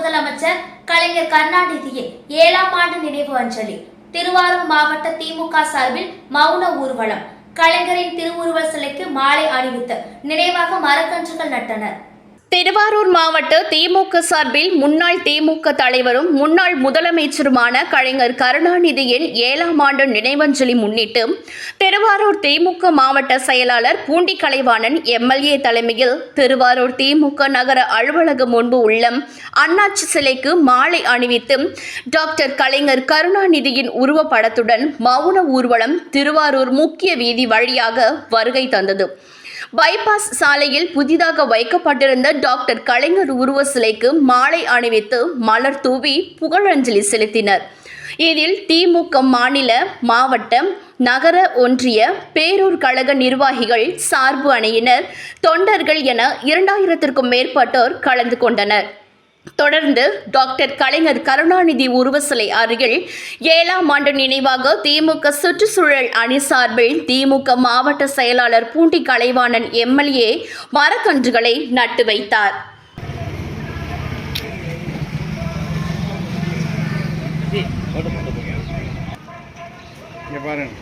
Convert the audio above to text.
முதலமைச்சர் கலைஞர் கருணாநிதியின் ஏழாம் ஆண்டு நினைவு அஞ்சலி. திருவாரூர் மாவட்ட திமுக சார்பில் மௌன ஊர்வலம். கலைஞரின் திருவுருவ சிலைக்கு மாலை அணிவித்து நினைவாக மரக்கன்றுகள் நட்டனர். திருவாரூர் மாவட்ட திமுக சார்பில் முன்னாள் திமுக தலைவரும் முன்னாள் முதலமைச்சருமான கலைஞர் கருணாநிதியின் ஏழாம் ஆண்டு நினைவஞ்சலி முன்னிட்டு திருவாரூர் திமுக மாவட்ட செயலாளர் பூண்டி கலைவாணன் எம்எல்ஏ தலைமையில் திருவாரூர் திமுக நகர அலுவலகம் முன்பு உள்ள அண்ணாச்சி சிலைக்கு மாலை அணிவித்து டாக்டர் கலைஞர் கருணாநிதியின் உருவப்படத்துடன் மௌன ஊர்வலம் திருவாரூர் முக்கிய வீதி வழியாக வருகை தந்தது. பைபாஸ் சாலையில் புதிதாக வைக்கப்பட்டிருந்த டாக்டர் கலைஞர் உருவ சிலைக்கு மாலை அணிவித்து மலர் தூவி புகழஞ்சலி செலுத்தினர். இதில் திமுக மாநில மாவட்டம் நகர ஒன்றிய பேரூர் கழக நிர்வாகிகள் சார்பு அணியினர். தொண்டர்கள் என இரண்டாயிரத்திற்கும் மேற்பட்டோர் கலந்து கொண்டனர். தொடர்ந்து டாக்டர் கலைஞர் கருணாநிதி உருவசிலை அருகில் ஏழாம் ஆண்டு நினைவாக திமுக சுற்றுச்சூழல் அணி சார்பில் திமுக மாவட்ட செயலாளர் பூண்டி கலைவாணன் எம்எல்ஏ மரக்கன்றுகளை நட்டு வைத்தார். பாருங்க.